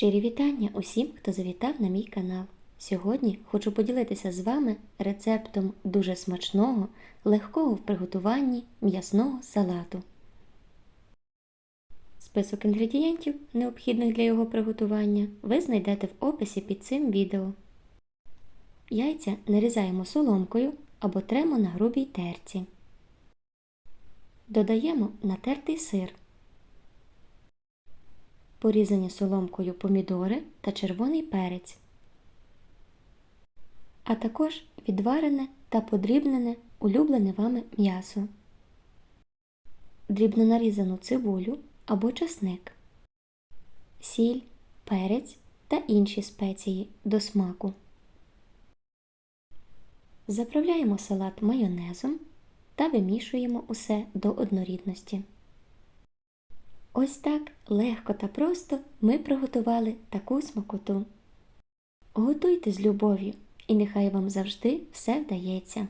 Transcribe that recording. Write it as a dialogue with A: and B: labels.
A: Щирі вітання усім, хто завітав на мій канал. Сьогодні хочу поділитися з вами рецептом дуже смачного, легкого в приготуванні м'ясного салату. Список інгредієнтів, необхідних для його приготування, ви знайдете в описі під цим відео. Яйця нарізаємо соломкою або тремо на грубій терці. Додаємо натертий сир, порізані соломкою помідори та червоний перець, а також відварене та подрібнене улюблене вами м'ясо, дрібно нарізану цибулю або часник, сіль, перець та інші спеції до смаку. Заправляємо салат майонезом та вимішуємо усе до однорідності. Ось так легко та просто ми приготували таку смакоту. Готуйте з любов'ю, і нехай вам завжди все вдається.